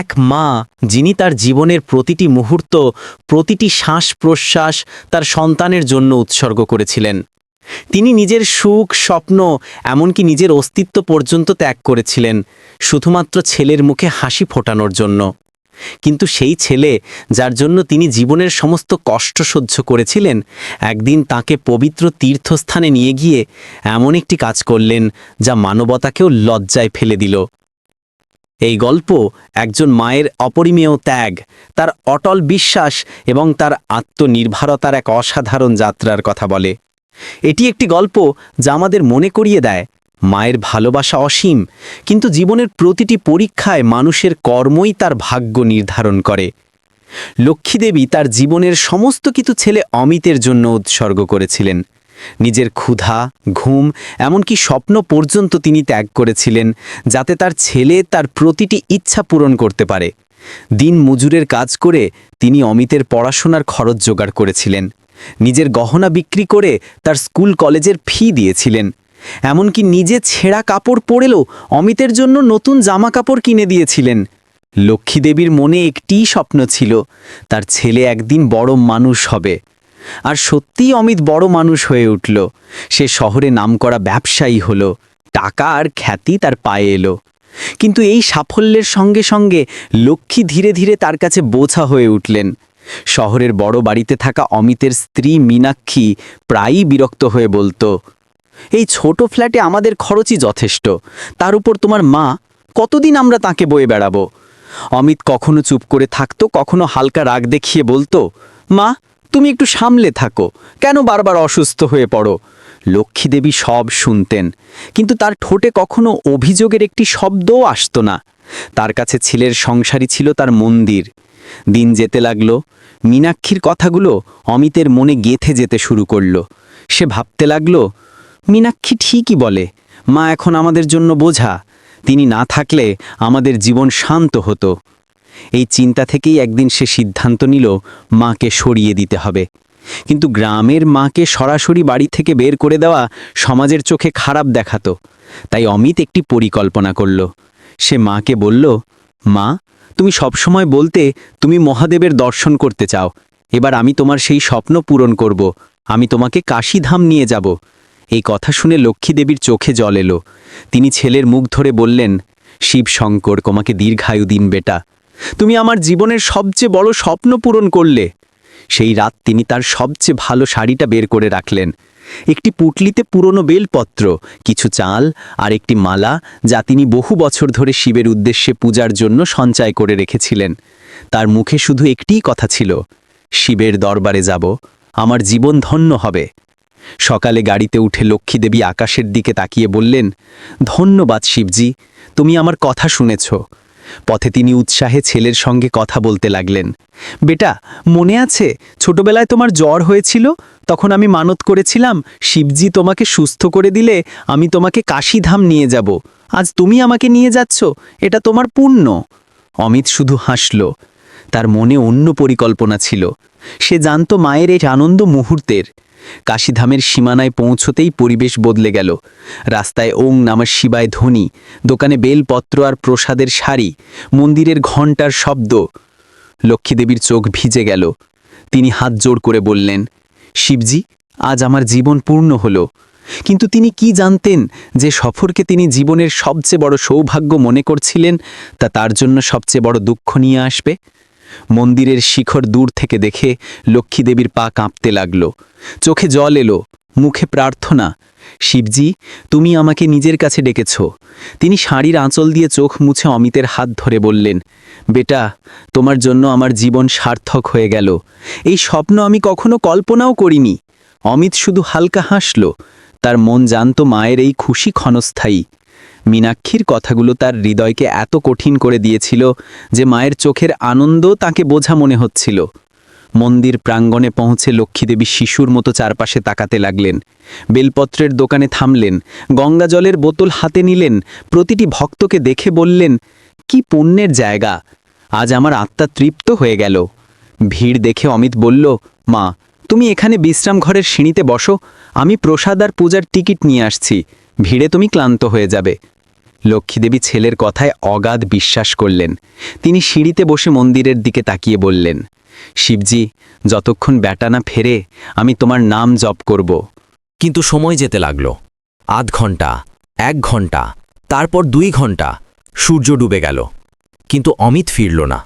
এক মা, যিনি তার জীবনের প্রতিটি মুহূর্ত, প্রতিটি শ্বাস প্রশ্বাস তার সন্তানের জন্য উৎসর্গ করেছিলেন। তিনি নিজের সুখ, স্বপ্ন, এমনকি নিজের অস্তিত্ব পর্যন্ত ত্যাগ করেছিলেন, শুধুমাত্র ছেলের মুখে হাসি ফোটানোর জন্য। কিন্তু সেই ছেলে, যার জন্য তিনি জীবনের সমস্ত কষ্ট সহ্য করেছিলেন, একদিন তাকে পবিত্র তীর্থস্থানে নিয়ে গিয়ে এমন একটি কাজ করলেন, যা মানবতাকেও লজ্জায় ফেলে দিল। এই গল্প একজন মায়ের অপরিমেয় ত্যাগ, তার অটল বিশ্বাস এবং তার আত্মনির্ভরতার এক অসাধারণ যাত্রার কথা বলে। এটি একটি গল্প যা আমাদের মনে করিয়ে দেয়, মায়ের ভালোবাসা অসীম, কিন্তু জীবনের প্রতিটি পরীক্ষায় মানুষের কর্মই তার ভাগ্য নির্ধারণ করে। লক্ষ্মীদেবী তার জীবনের সমস্ত কিছু ছেলে অমিতের জন্য উৎসর্গ করেছিলেন। নিজের ক্ষুধা, ঘুম, এমনকি স্বপ্ন পর্যন্ত তিনি ত্যাগ করেছিলেন, যাতে তার ছেলে তার প্রতিটি ইচ্ছা পূরণ করতে পারে। দিন মজুরের কাজ করে তিনি অমিতের পড়াশোনার খরচ জোগাড় করেছিলেন। নিজের গহনা বিক্রি করে তার স্কুল কলেজের ফি দিয়েছিলেন। এমনকি নিজে ছেঁড়া কাপড় পরেলেও অমিতের জন্য নতুন জামা কাপড় কিনে দিয়েছিলেন। লক্ষ্মীদেবীর মনে একটিই স্বপ্ন ছিল, তার ছেলে একদিন বড় মানুষ হবে। আর সত্যিই অমিত বড় মানুষ হয়ে উঠল। সে শহরে নামকরা ব্যবসায়ী হল, টাকা আর খ্যাতি তার পায়ে এলো। কিন্তু এই সাফল্যের সঙ্গে সঙ্গে লক্ষ্মী ধীরে ধীরে তার কাছে বোঝা হয়ে উঠলেন। শহরের বড় বাড়িতে থাকা অমিতের স্ত্রী মীনাক্ষী প্রায়ই বিরক্ত হয়ে বলতো, এই ছোট ফ্ল্যাটে আমাদের খরচই যথেষ্ট। তার উপর তোমার মা কতদিন আমরা তাকে বয়ে বেড়াবো? অমিত কখনো চুপ করে থাকতো, কখনো হালকা রাগ দেখিয়ে বলতো, মা তুমি একটু সামলে থাকো। কেন বারবার অসুস্থ হয়ে পড়ো? লক্ষ্মীদেবী সব শুনতেন, কিন্তু তার ঠোঁটে কখনো অভিযোগের একটি শব্দও আসতো না। তার কাছে ছেলের সংসারই ছিল তার মন্দির। দিন যেতে লাগল, মীনাক্ষীর কথাগুলো অমিতের মনে গেথে যেতে শুরু করল। সে ভাবতে লাগল, মীনাক্ষী ঠিকই বলে, মা এখন আমাদের জন্য বোঝা। তিনি না থাকলে আমাদের জীবন শান্ত হতো। এই চিন্তা থেকেই একদিন সে সিদ্ধান্ত নিল, মাকে সরিয়ে দিতে হবে। কিন্তু গ্রামের মাকে সরাসরি বাড়ি থেকে বের করে দেওয়া সমাজের চোখে খারাপ দেখাতো। তাই অমিত একটি পরিকল্পনা করল। সে মাকে বলল, মা, তুমি সবসময় বলতে তুমি মহাদেবের দর্শন করতে চাও। এবার আমি তোমার সেই স্বপ্ন পূরণ করব। আমি তোমাকে কাশীধাম নিয়ে যাব। এই কথা শুনে লক্ষ্মীদেবীর চোখে জল এলো। তিনি ছেলের মুখ ধরে বললেন শিব শঙ্কর তোমাকে দীর্ঘায়ু দিন বেটা। তুমি আমার জীবনের সবচেয়ে বড় স্বপ্ন পূরণ করলে। সেই রাত তিনি তার সবচেয়ে ভালো শাড়িটা বের করে রাখলেন। একটি পুটলিতে পুরনো বেলপত্র, কিছু চাল আর একটি মালা যা তিনি বহু বছর ধরে শিবের উদ্দেশ্যে পূজার জন্য সঞ্চয় করে রেখেছিলেন। তার মুখে শুধু একটিই কথা ছিল, শিবের দরবারে যাব, আমার জীবন ধন্য হবে। সকালে গাড়িতে উঠে লক্ষ্মীদেবী আকাশের দিকে তাকিয়ে বললেন, ধন্যবাদ শিবজি, তুমি আমার কথা শুনেছ। পথে তিনি উৎসাহে ছেলের সঙ্গে কথা বলতে লাগলেন। বেটা, মনে আছে ছোটবেলায় তোমার জ্বর হয়েছিল? তখন আমি মানত করেছিলাম, শিবজি তোমাকে সুস্থ করে দিলে আমি তোমাকে কাশীধাম নিয়ে যাব। আজ তুমি আমাকে নিয়ে যাচ্ছ, এটা তোমার পুণ্য। অমিত শুধু হাসল। তার মনে অন্য পরিকল্পনা ছিল। সে জানত মায়ের এই আনন্দ মুহূর্তের। কাশীধামের সীমানায় পৌঁছতেই পরিবেশ বদলে গেল। রাস্তায় ওং নামের শিবায় ধ্বনি, দোকানে বেলপত্র আর প্রসাদের শাড়ি, মন্দিরের ঘণ্টার শব্দ। লক্ষ্মীদেবীর চোখ ভিজে গেল। তিনি হাত জোড় করে বললেন, শিবজি, আজ আমার জীবন পূর্ণ হল। কিন্তু তিনি কি জানতেন যে সফরকে তিনি জীবনের সবচেয়ে বড় সৌভাগ্য মনে করছিলেন তা তার জন্য সবচেয়ে বড় দুঃখ নিয়ে আসবে? মন্দিরের শিখর দূর থেকে দেখে লক্ষ্মীদেবীর পা কাঁপতে লাগল। চোখে জল এলো, মুখে প্রার্থনা, শিবজি, তুমি আমাকে নিজের কাছে ডেকেছ। তিনি শাড়ির আঁচল দিয়ে চোখ মুছে অমিতের হাত ধরে বললেন, বেটা, তোমার জন্য আমার জীবন সার্থক হয়ে গেল। এই স্বপ্ন আমি কখনো কল্পনাও করিনি। অমিত শুধু হালকা হাসল, তার মন জানত মায়ের এই খুশি ক্ষণস্থায়ী। মীনাক্ষীর কথাগুলো তার হৃদয়কে এত কঠিন করে দিয়েছিল যে মায়ের চোখের আনন্দ তাকে বোঝা মনে হচ্ছিল। মন্দির প্রাঙ্গণে পৌঁছে লক্ষ্মীদেবী শিশুর মতো চারপাশে তাকাতে লাগলেন। বেলপত্রের দোকানে থামলেন, গঙ্গা জলের বোতল হাতে নিলেন, প্রতিটি ভক্তকে দেখে বললেন, কি পুণ্যের জায়গা, আজ আমার আত্মা তৃপ্ত হয়ে গেল। ভিড় দেখে অমিত বলল, মা, তুমি এখানে বিশ্রাম ঘরের সিঁড়িতে বসো, আমি প্রসাদ আর পূজার টিকিট নিয়ে আসছি, ভিড়ে তুমি ক্লান্ত হয়ে যাবে। লক্ষ্মীদেবী ছেলের কথায় অগাধ বিশ্বাস করলেন। তিনি সিঁড়িতে বসে মন্দিরের দিকে তাকিয়ে বললেন, শিবজি, যতক্ষণ ব্যাটা না ফেরে, আমি তোমার নাম জপ করব। কিন্তু সময় যেতে লাগল। আধ ঘণ্টা এক ঘণ্টা তারপর দুই ঘণ্টা সূর্য ডুবে গেল। কিন্তু অমিত ফিরল না।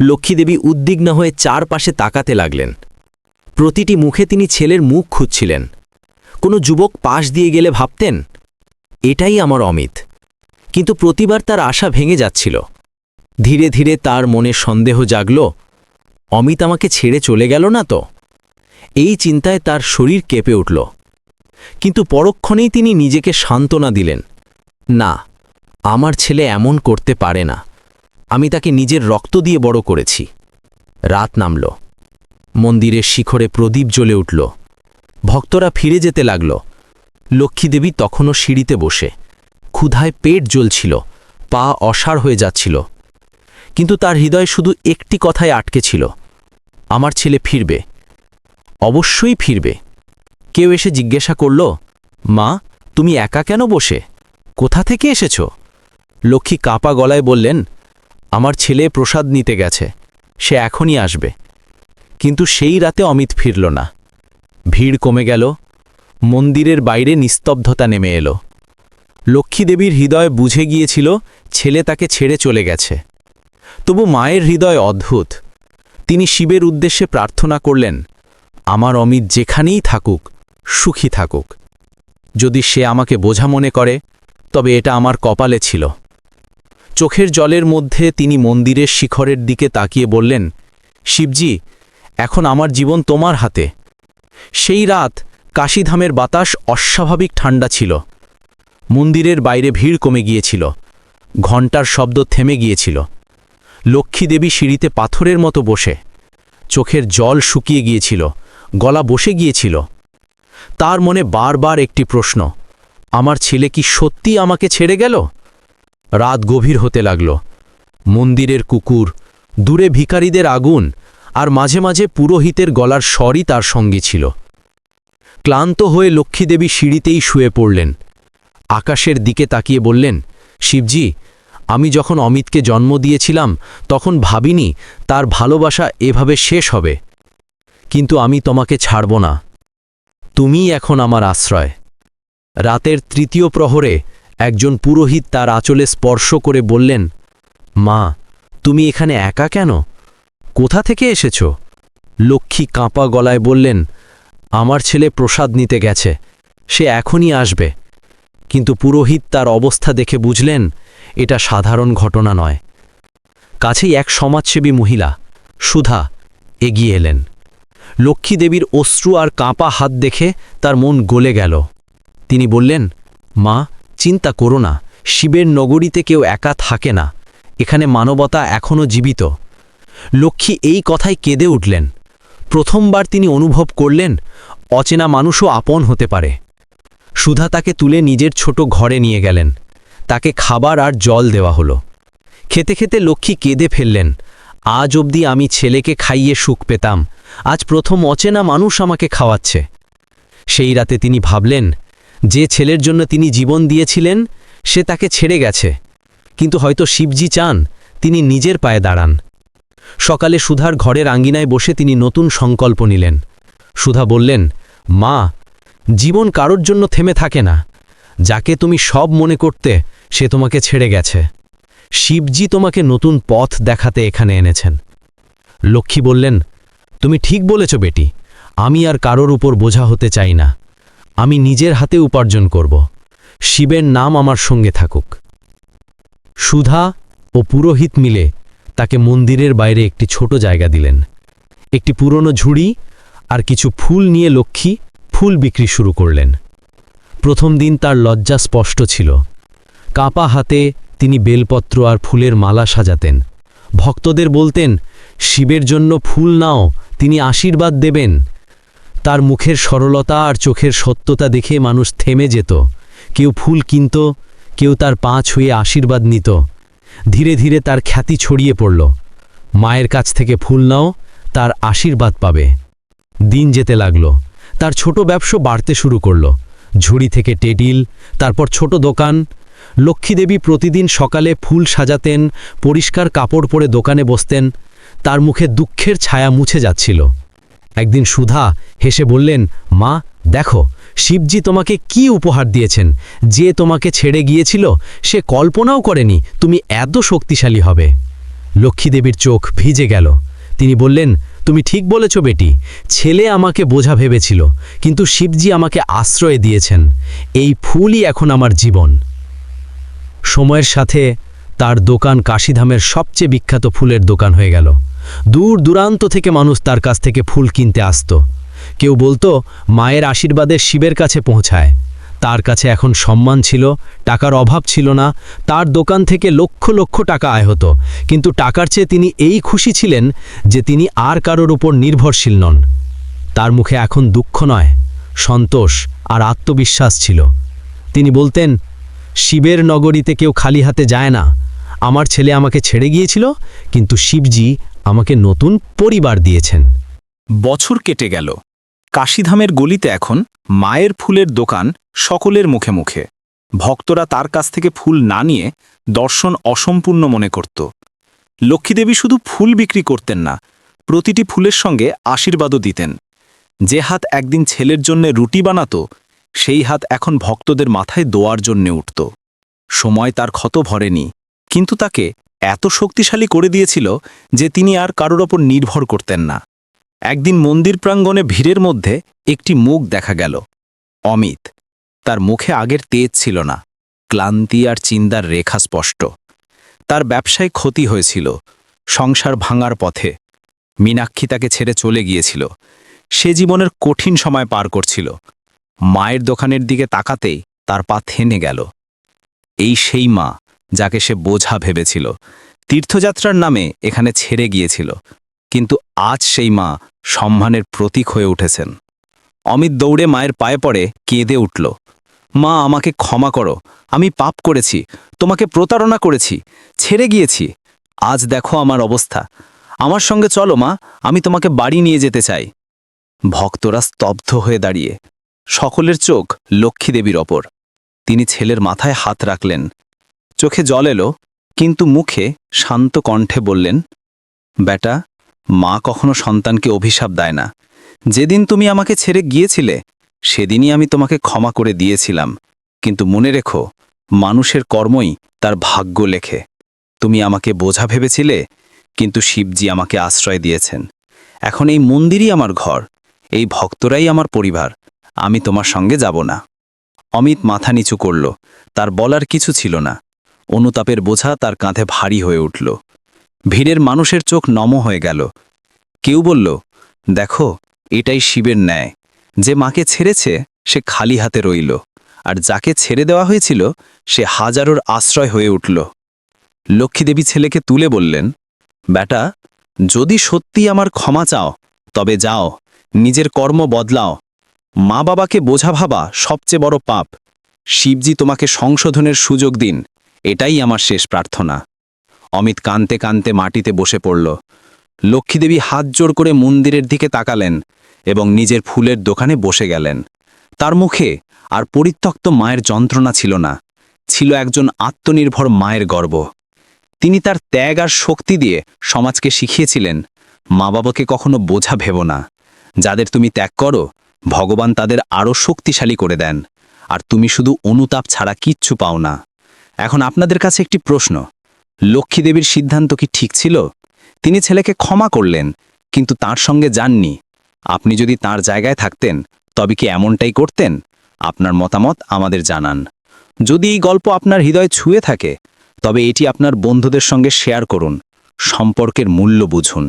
লক্ষ্মীদেবী উদ্বিগ্ন হয়ে চারপাশে তাকাতে লাগলেন। প্রতিটি মুখে তিনি ছেলের মুখ খুঁজছিলেন। কোনো যুবক পাশ দিয়ে গেলে ভাবতেন, এটাই আমার অমিত। কিন্তু প্রতিবার তার আশা ভেঙে যাচ্ছিল। ধীরে ধীরে তার মনে সন্দেহ জাগল, অমিত আমাকে ছেড়ে চলে গেল না তো? এই চিন্তায় তার শরীর কেঁপে উঠল। কিন্তু পরক্ষণেই তিনি নিজেকে সান্ত্বনা দিলেন, না, আমার ছেলে এমন করতে পারে না। আমি তাকে নিজের রক্ত দিয়ে বড় করেছি। রাত নামল। মন্দিরের শিখরে প্রদীপ জ্বলে উঠল। ভক্তরা ফিরে যেতে লাগল। লক্ষ্মীদেবী তখনও সিঁড়িতে বসে। ক্ষুধায় পেট জ্বলছিল, পা অসাড় হয়ে যাচ্ছিল। কিন্তু তার হৃদয় শুধু একটি কথায় আটকে ছিল, আমার ছেলে ফিরবে, অবশ্যই ফিরবে। কেউ এসে জিজ্ঞাসা করল, মা, তুমি একা কেন বসে? কোথা থেকে এসেছ? লক্ষ্মী কাঁপা গলায় বললেন, আমার ছেলে প্রসাদ নিতে গেছে, সে এখনই আসবে। কিন্তু সেই রাতে অমিত ফিরল না। ভিড় কমে গেল, মন্দিরের বাইরে নিস্তব্ধতা নেমে এলো। লক্ষ্মীদেবীর হৃদয় বুঝে গিয়েছিল, ছেলে তাকে ছেড়ে চলে গেছে। তবু মায়ের হৃদয় অদ্ভুত। তিনি শিবের উদ্দেশ্যে প্রার্থনা করলেন, আমার অমিত যেখানেই থাকুক, সুখী থাকুক। যদি সে আমাকে বোঝা মনে করে, তবে এটা আমার কপালে ছিল। চোখের জলের মধ্যে তিনি মন্দিরের শিখরের দিকে তাকিয়ে বললেন, শিবজি, এখন আমার জীবন তোমার হাতে। সেই রাত কাশীধামের বাতাস অস্বাভাবিক ঠান্ডা ছিল। মন্দিরের বাইরে ভিড় কমে গিয়েছিল। ঘণ্টার শব্দ থেমে গিয়েছিল। লক্ষ্মীদেবী সিঁড়িতে পাথরের মতো বসে। চোখের জল শুকিয়ে গিয়েছিল, গলা বসে গিয়েছিল। তার মনে বারবার একটি প্রশ্ন, আমার ছেলে কি সত্যি আমাকে ছেড়ে গেল? রাত গভীর হতে লাগল। মন্দিরের কুকুর, দূরে ভিখারিদের আগুন, আর মাঝে মাঝে পুরোহিতের গলার স্বরই তার সঙ্গে ছিল। ক্লান্ত হয়ে লক্ষ্মীদেবী সিঁড়িতেই শুয়ে পড়লেন। আকাশের দিকে তাকিয়ে বললেন, শিবজি, আমি যখন অমিতকে জন্ম দিয়েছিলাম, তখন ভাবিনি তার ভালোবাসা এভাবে শেষ হবে। কিন্তু আমি তোমাকে ছাড়ব না। তুমিই এখন আমার আশ্রয়। রাতের তৃতীয় প্রহরে একজন পুরোহিত তার আঁচলে স্পর্শ করে বললেন, মা, তুমি এখানে একা কেন? কোথা থেকে এসেছ? লক্ষ্মী কাঁপা গলায় বললেন, আমার ছেলে প্রসাদ নিতে গেছে। সে এখনই আসবে। কিন্তু পুরোহিত তার অবস্থা দেখে বুঝলেন, এটা সাধারণ ঘটনা নয়। কাছেই এক সমাজসেবী মহিলা, সুধা, এগিয়ে এলেন। লক্ষ্মীদেবীর অশ্রু আর কাঁপা হাত দেখে তার মন গলে গেল। তিনি বললেন, মা, চিন্তা করো না, শিবের নগরীতে কেউ একা থাকে না, এখানে মানবতা এখনও জীবিত। লক্ষ্মী এই কথায় কেঁদে উঠলেন। প্রথমবার তিনি অনুভব করলেন, অচেনা মানুষও আপন হতে পারে। সুধা তাকে তুলে নিজের ছোট ঘরে নিয়ে গেলেন। তাকে খাবার আর জল দেওয়া হলো। খেতে খেতে লক্ষ্মী কেঁদে ফেললেন, আজ অবধি আমি ছেলেকে খাইয়ে সুখ পেতাম, আজ প্রথম অচেনা মানুষ আমাকে খাওয়াচ্ছে। সেই রাতে তিনি ভাবলেন, যে ছেলের জন্য তিনি জীবন দিয়েছিলেন, সে তাকে ছেড়ে গেছে। কিন্তু হয়তো শিবজি চান, তিনি নিজের পায়ে দাঁড়ান। সকালে সুধার ঘরের আঙ্গিনায় বসে তিনি নতুন সংকল্প নিলেন। সুধা বললেন, মা জীবন কারোর জন্য থেমে থাকে না। যাকে তুমি সব মনে করতে সে তোমাকে ছেড়ে গেছে। শিবজি তোমাকে নতুন পথ দেখাতে এখানে এনেছেন। লক্ষ্মী বললেন, তুমি ঠিক বলেছ বেটি, আমি আর কারোর উপর বোঝা হতে চাই না। আমি নিজের হাতে উপার্জন করব। শিবের নাম আমার সঙ্গে থাকুক। সুধা ও পুরোহিত মিলে তাকে মন্দিরের বাইরে একটি ছোট জায়গা দিলেন। একটি পুরনো ঝুড়ি আর কিছু ফুল নিয়ে লক্ষ্মী ফুল বিক্রি শুরু করলেন। প্রথম দিন তার লজ্জা স্পষ্ট ছিল। কাঁপা হাতে তিনি বেলপত্র আর ফুলের মালা সাজাতেন। ভক্তদের বলতেন, শিবের জন্য ফুল নাও, তিনি আশীর্বাদ দেবেন। তার মুখের সরলতা আর চোখের সত্যতা দেখে মানুষ থেমে যেত। কেউ ফুল কিনত, কেউ তার পা ছুঁয়ে আশীর্বাদ নিত। ধীরে ধীরে তার খ্যাতি ছড়িয়ে পড়ল। মায়ের কাছ থেকে ফুল নাও, তার আশীর্বাদ পাবে। দিন যেতে লাগল। তার ছোট ব্যবসা বাড়তে শুরু করল। ঝুড়ি থেকে টেডিল, তারপর ছোট দোকান। লক্ষ্মীদেবী প্রতিদিন সকালে ফুল সাজাতেন, পরিষ্কার কাপড় পরে দোকানে বসতেন। তার মুখে দুঃখের ছায়া মুছে যাচ্ছিল। একদিন সুধা হেসে বললেন, মা, দেখো, শিবজি তোমাকে কি উপহার দিয়েছেন? যে তোমাকে ছেড়ে গিয়েছিল, সে কল্পনাও করেনি তুমি এত শক্তিশালী হবে। লক্ষ্মীদেবীর চোখ ভিজে গেল। তিনি বললেন, তুমি ঠিক বলেছ বেটি, ছেলে আমাকে বোঝা ভেবেছিল কিন্তু শিবজি আমাকে আশ্রয় দিয়েছেন। এই ফুলই এখন আমার জীবন। সময়ের সাথে তার দোকান কাশিধামের সবচেয়ে বিখ্যাত ফুলের দোকান হয়ে গেল। দূর দূরান্ত থেকে মানুষ তার কাছ থেকে ফুল কিনতে আসত। কেউ বলতো, মায়ের আশীর্বাদে শিবের কাছে পৌঁছায়। তার কাছে এখন সম্মান ছিল, টাকার অভাব ছিল না, তার দোকান থেকে লক্ষ লক্ষ টাকা আয় হতো। কিন্তু টাকার চেয়ে তিনি এই খুশি ছিলেন যে তিনি আর কারোর উপর নির্ভরশীল নন। তার মুখে এখন দুঃখ নয়, সন্তোষ আর আত্মবিশ্বাস ছিল। তিনি বলতেন, শিবের নগরীতে কেউ খালি হাতে যায় না। আমার ছেলে আমাকে ছেড়ে গিয়েছিল, কিন্তু শিবজি আমাকে নতুন পরিবার দিয়েছেন। বছর কেটে গেল। কাশীধামের গলিতে এখন মায়ের ফুলের দোকান সকলের মুখে মুখে। ভক্তরা তার কাছ থেকে ফুল না নিয়ে দর্শন অসম্পূর্ণ মনে করত। লক্ষ্মীদেবী শুধু ফুল বিক্রি করতেন না, প্রতিটি ফুলের সঙ্গে আশীর্বাদও দিতেন। যে হাত একদিন ছেলের জন্য রুটি বানাতো, সেই হাত এখন ভক্তদের মাথায় দোয়ার জন্যে উঠত। সময় তার ক্ষত ভরেনি, কিন্তু তাকে এত শক্তিশালী করে দিয়েছিল যে তিনি আর কারোর ওপর নির্ভর করতেন না। একদিন মন্দির প্রাঙ্গণে ভিড়ের মধ্যে একটি মুখ দেখা গেল। অমিত, তার মুখে আগের তেজ ছিল না, ক্লান্তি আর চিন্তার রেখা স্পষ্ট। তার ব্যবসায় ক্ষতি হয়েছিল, সংসার ভাঙার পথে। মীনাক্ষী তাকে ছেড়ে চলে গিয়েছিল। সে জীবনের কঠিন সময় পার করছিল। মায়ের দোকানের দিকে তাকাতেই তার পা থেমে গেল। এই সেই মা যাকে সে বোঝা ভেবেছিল। তীর্থযাত্রার নামে এখানে ছেড়ে গিয়েছিল। কিন্তু আজ সেই মা সম্মানের প্রতীক হয়ে উঠেছেন। অমিত দৌড়ে মায়ের পায়ে পড়ে কেঁদে উঠল। মা, আমাকে ক্ষমা করো। আমি পাপ করেছি। তোমাকে প্রতারণা করেছি। ছেড়ে গিয়েছি। আজ দেখো আমার অবস্থা। আমার সঙ্গে চলো মা। আমি তোমাকে বাড়ি নিয়ে যেতে চাই। ভক্তরা স্তব্ধ হয়ে দাঁড়িয়ে। সকলের চোখ লক্ষ্মীদেবীর ওপর। তিনি ছেলের মাথায় হাত রাখলেন। চোখে জল এলো, কিন্তু মুখে শান্ত কণ্ঠে বললেন, বেটা, মা কখনো সন্তানকে অভিশাপ দেয় না। যেদিন তুমি আমাকে ছেড়ে গিয়েছিলে, সেদিনই আমি তোমাকে ক্ষমা করে দিয়েছিলাম। কিন্তু মনে রেখো, মানুষের কর্মই তার ভাগ্য লেখে। তুমি আমাকে বোঝা ভেবেছিলে, কিন্তু শিবজি আমাকে আশ্রয় দিয়েছেন। এখন এই মন্দিরই আমার ঘর। এই ভক্তরাই আমার পরিবার, আমি তোমার সঙ্গে যাব না। অমিত মাথা নিচু করল, তার বলার কিছু ছিল না। অনুতাপের বোঝা তার কাঁধে ভারী হয়ে উঠল। ভিড়ের মানুষের চোখ নম হয়ে গেল। কেউ বলল, দেখো, এটাই শিবের ন্যায়। যে মাকে ছেড়েছে, সে খালি হাতে রইল। আর যাকে ছেড়ে দেওয়া হয়েছিল, সে হাজারোর আশ্রয় হয়ে উঠল। লক্ষ্মীদেবী ছেলেকে তুলে বললেন, বেটা, যদি সত্যি আমার ক্ষমা চাও, তবে যাও। নিজের কর্ম বদলাও। মা বাবাকে বোঝা ভাবা সবচেয়ে বড় পাপ। শিবজি, তোমাকে সংশোধনের সুযোগ দিন। এটাই আমার শেষ প্রার্থনা। অমিত কানতে কানতে মাটিতে বসে পড়ল। লক্ষ্মীদেবী হাত জোর করে মন্দিরের দিকে তাকালেন এবং নিজের ফুলের দোকানে বসে গেলেন। তার মুখে আর পরিত্যক্ত মায়ের যন্ত্রণা ছিল না। ছিল একজন আত্মনির্ভর মায়ের গর্ব। তিনি তার ত্যাগ আর শক্তি দিয়ে সমাজকে শিখিয়েছিলেন মা বাবাকে কখনো বোঝা ভেব না। যাদের তুমি ত্যাগ করো, ভগবান তাদের আরও শক্তিশালী করে দেন, আর তুমি শুধু অনুতাপ ছাড়া কিচ্ছু পাও না। এখন আপনাদের কাছে একটি প্রশ্ন, লক্ষ্মীদেবীর সিদ্ধান্ত কি ঠিক ছিল? তিনি ছেলেকে ক্ষমা করলেন, কিন্তু তার সঙ্গে যাননি। আপনি যদি তার জায়গায় থাকতেন, তবে কি এমনটাই করতেন? আপনার মতামত আমাদের জানান। যদি এই গল্প আপনার হৃদয় ছুঁয়ে থাকে, তবে এটি আপনার বন্ধুদের সঙ্গে শেয়ার করুন, সম্পর্কের মূল্য বুঝুন।